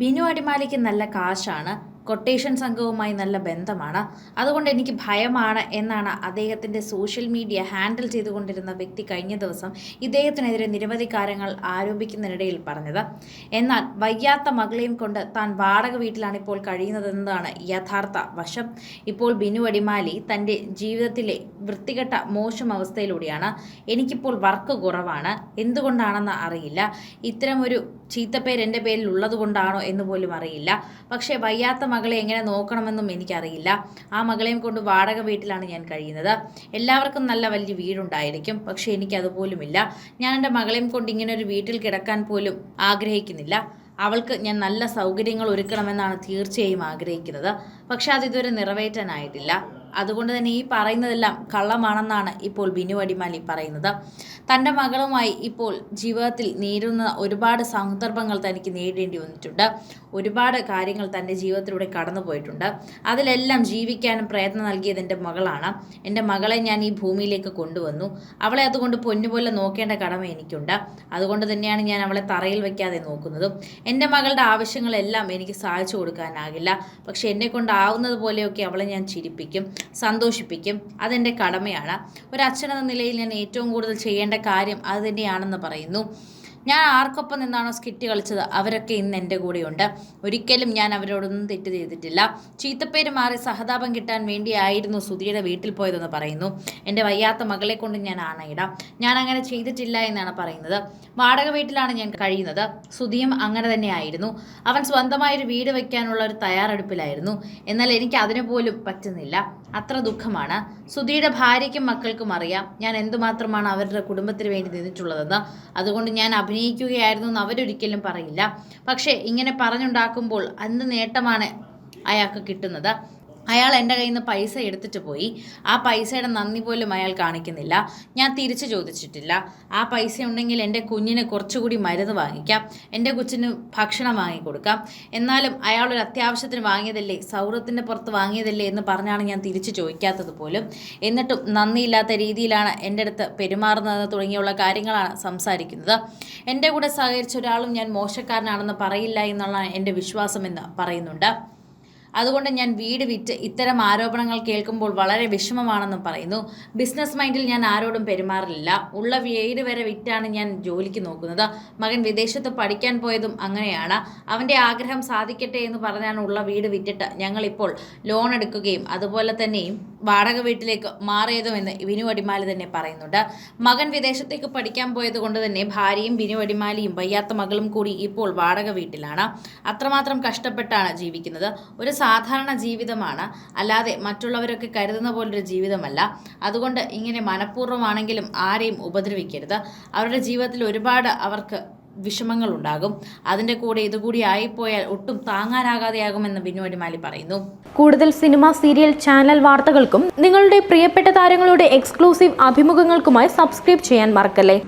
ബിനു അടിമാലിക്ക് നല്ല കാശാണ്. കൊട്ടേഷൻ സംഘവുമായി നല്ല ബന്ധമാണ്. അതുകൊണ്ട് എനിക്ക് ഭയമാണ് എന്നാണ് അദ്ദേഹത്തിന്റെ സോഷ്യൽ മീഡിയ ഹാൻഡിൽ ചെയ്തുകൊണ്ടിരുന്ന വ്യക്തി കഴിഞ്ഞ ദിവസം ഇദ്ദേഹത്തിനെതിരെ നിരവധി കാര്യങ്ങൾ ആരോപിക്കുന്നതിനിടയിൽ പറഞ്ഞത്. എന്നാൽ വയ്യാത്ത മകളെയും കൊണ്ട് താൻ വാടക വീട്ടിലാണ് ഇപ്പോൾ കഴിയുന്നതെന്നതാണ് യഥാർത്ഥ വശം. ഇപ്പോൾ ബിനു അടിമാലി തന്റെ ജീവിതത്തിലെ വൃത്തികെട്ട മോശം അവസ്ഥയിലൂടെയാണ്. എനിക്കിപ്പോൾ വർക്ക് കുറവാണ്. എന്തുകൊണ്ടാണെന്ന് അറിയില്ല. ഇത്തരമൊരു ചീത്തപ്പേര് എന്റെ പേരിൽ ഉള്ളതുകൊണ്ടാണോ എന്ന് പോലും അറിയില്ല. പക്ഷേ വയ്യാത്ത മകളെ എങ്ങനെ നോക്കണമെന്നും എനിക്കറിയില്ല. ആ മകളെയും കൊണ്ട് വാടക വീട്ടിലാണ് ഞാൻ കഴിയുന്നത്. എല്ലാവർക്കും നല്ല വലിയ വീടുണ്ടായിരിക്കും. പക്ഷേ എനിക്കതുപോലുമില്ല. ഞാൻ എന്റെ മകളെയും കൊണ്ട് ഇങ്ങനെ ഒരു വീട്ടിൽ കിടക്കാൻ പോലും ആഗ്രഹിക്കുന്നില്ല. അവൾക്ക് ഞാൻ നല്ല സൗകര്യങ്ങൾ ഒരുക്കണമെന്നാണ് തീർച്ചയായും ആഗ്രഹിക്കുന്നത്. പക്ഷെ അത് ഇതുവരെ നിറവേറ്റാനായിട്ടില്ല. അതുകൊണ്ട് തന്നെ ഈ പറയുന്നതെല്ലാം കള്ളമാണെന്നാണ് ഇപ്പോൾ ബിനു അടിമാലി പറയുന്നത്. തന്റെ മകളുമായി ഇപ്പോൾ ജീവിതത്തിൽ നേരിടുന്ന ഒരുപാട് സന്ദർഭങ്ങൾ തനിക്ക് നേരിടേണ്ടി വന്നിട്ടുണ്ട്. ഒരുപാട് കാര്യങ്ങൾ തന്റെ ജീവിതത്തിലൂടെ കടന്നു പോയിട്ടുണ്ട്. അതിലെല്ലാം ജീവിക്കാനും പ്രയത്നം നൽകിയത് എന്റെ മകളാണ്. എന്റെ മകളെ ഞാൻ ഈ ഭൂമിയിലേക്ക് കൊണ്ടുവന്നു. അവളെ അതുകൊണ്ട് പൊന്നുപോലെ നോക്കേണ്ട കടമ എനിക്കുണ്ട്. അതുകൊണ്ട് തന്നെയാണ് ഞാൻ അവളെ തറയിൽ വയ്ക്കാതെ നോക്കുന്നതും. എന്റെ മകളുടെ ആവശ്യങ്ങളെല്ലാം എനിക്ക് സാധിച്ചു കൊടുക്കാനാകില്ല. പക്ഷേ എന്നെ കൊണ്ടാവുന്നത് പോലെയൊക്കെ അവളെ ഞാൻ ചിരിപ്പിക്കും സന്തോഷിപ്പിക്കും. അതെന്റെ കടമയാണ്. ഒരു അച്ഛനെന്ന നിലയിൽ ഞാൻ ഏറ്റവും കൂടുതൽ ചെയ്യേണ്ട കാര്യം അതുതന്നെയാണെന്ന് പറയുന്നു ഞാൻ ആർക്കൊപ്പം നിന്നാണോ സ്കിറ്റ് കളിച്ചത്? അവരൊക്കെ ഇന്ന് എന്റെ കൂടെയുണ്ട്. ഒരിക്കലും ഞാൻ അവരോടൊന്നും തെറ്റ് ചെയ്തിട്ടില്ല. ചീത്തപ്പേര് മാറി സഹതാപം കിട്ടാൻ വേണ്ടിയായിരുന്നു സുധിയുടെ വീട്ടിൽ പോയതെന്ന് പറയുന്നു. എന്റെ വയ്യാത്ത മകളെ കൊണ്ട് ഞാൻ ആണയിടാം. ഞാൻ അങ്ങനെ ചെയ്തിട്ടില്ല എന്നാണ് പറയുന്നത്. വാടക വീട്ടിലാണ് ഞാൻ കഴിയുന്നത്. സുധിയും അങ്ങനെ തന്നെ ആയിരുന്നു. അവൻ സ്വന്തമായൊരു വീട് വയ്ക്കാനുള്ള ഒരു തയ്യാറെടുപ്പിലായിരുന്നു. എന്നാൽ എനിക്ക് അതിനു പോലും പറ്റുന്നില്ല. അത്ര ദുഃഖമാണ്. സുധിയുടെ ഭാര്യയ്ക്കും മക്കൾക്കും അറിയാം. ഞാൻ എന്തുമാത്രമാണ് അവരുടെ കുടുംബത്തിന് വേണ്ടി നിന്നിട്ടുള്ളതെന്ന്. അതുകൊണ്ട് ഞാൻ അഭിനയിക്കുകയായിരുന്നു എന്ന് അവരൊരിക്കലും പറയില്ല. പക്ഷേ ഇങ്ങനെ പറഞ്ഞുണ്ടാക്കുമ്പോൾ അന്ന് നേട്ടമാണ് അയാൾക്ക് കിട്ടുന്നത്. അയാൾ എന്റെ കയ്യിൽ നിന്ന് പൈസ എടുത്തിട്ട് പോയി. ആ പൈസയുടെ നന്ദി പോലും അയാൾ കാണിക്കുന്നില്ല. ഞാൻ തിരിച്ചു ചോദിച്ചിട്ടില്ല. ആ പൈസ ഉണ്ടെങ്കിൽ എന്റെ കുഞ്ഞിന് കുറച്ചുകൂടി മരുന്ന് വാങ്ങിക്കാം. എന്റെ കൊച്ചിന് ഭക്ഷണം വാങ്ങിക്കൊടുക്കാം. എന്നാലും അയാൾ ഒരു അത്യാവശ്യത്തിന് വാങ്ങിയതല്ലേ? സൗഹൃദത്തിന്റെ പുറത്ത് വാങ്ങിയതല്ലേ എന്ന് പറഞ്ഞാണ് ഞാൻ തിരിച്ചു ചോദിക്കാത്തത് പോലും. എന്നിട്ടും നന്ദിയില്ലാത്ത രീതിയിലാണ് എന്റെ അടുത്ത് പെരുമാറുന്നത് തുടങ്ങിയുള്ള കാര്യങ്ങളാണ് സംസാരിക്കുന്നത്. എന്റെ കൂടെ സഹകരിച്ച ഒരാളും ഞാൻ മോശക്കാരനാണെന്ന് പറയില്ല എന്നുള്ളതാണ് എന്റെ വിശ്വാസമെന്ന് പറയുന്നുണ്ട്. അതുകൊണ്ട് ഞാൻ വീട് വിറ്റ് ഇത്തരം ആരോപണങ്ങൾ കേൾക്കുമ്പോൾ വളരെ വിഷമമാണെന്നും പറയുന്നു. ബിസിനസ് മൈൻഡിൽ ഞാൻ ആരോടും പെരുമാറില്ല. ഉള്ള വീട് വരെ വിറ്റാണ് ഞാൻ ജോലിക്ക് നോക്കുന്നത്. മകൻ വിദേശത്ത് പഠിക്കാൻ പോയതും അങ്ങനെയാണ്. അവന്റെ ആഗ്രഹം സാധിക്കട്ടെ എന്ന് പറഞ്ഞാണ് ഉള്ള വീട് വിറ്റിട്ട് ഞങ്ങളിപ്പോൾ ലോൺ എടുക്കുകയും അതുപോലെ തന്നെയും വാടക വീട്ടിലേക്ക് മാറിയതുമെന്ന് വിനു അടിമാലി തന്നെ പറയുന്നുണ്ട്. മകൻ വിദേശത്തേക്ക് പഠിക്കാൻ പോയത് കൊണ്ട് തന്നെ ഭാര്യയും വിനു അടിമാലിയും വയ്യാത്ത മകളും കൂടി ഇപ്പോൾ വാടക വീട്ടിലാണ്. അത്രമാത്രം കഷ്ടപ്പെട്ടാണ് ജീവിക്കുന്നത്. ഒരു സാധാരണ ജീവിതമാണ്. അല്ലാതെ മറ്റുള്ളവരൊക്കെ കരുതുന്ന പോലൊരു ജീവിതമല്ല. അതുകൊണ്ട് ഇങ്ങനെ മനഃപൂർവമാണെങ്കിലും ആരെയും ഉപദ്രവിക്കരുത്. അവരുടെ ജീവിതത്തിൽ ഒരുപാട് അവർക്ക് വിഷമങ്ങളുണ്ടാകും. അതിന്റെ കൂടെ ഇതുകൂടി ആയിപ്പോയാൽ ഒട്ടും താങ്ങാനാകാതെയാകുമെന്ന് ബിനു അടിമാലി പറയുന്നു. കൂടുതൽ സിനിമ സീരിയൽ ചാനൽ വാർത്തകൾക്കും നിങ്ങളുടെ പ്രിയപ്പെട്ട താരങ്ങളുടെ എക്സ്ക്ലൂസീവ് അഭിമുഖങ്ങൾക്കുമായി സബ്സ്ക്രൈബ് ചെയ്യാൻ മറക്കല്ലേ?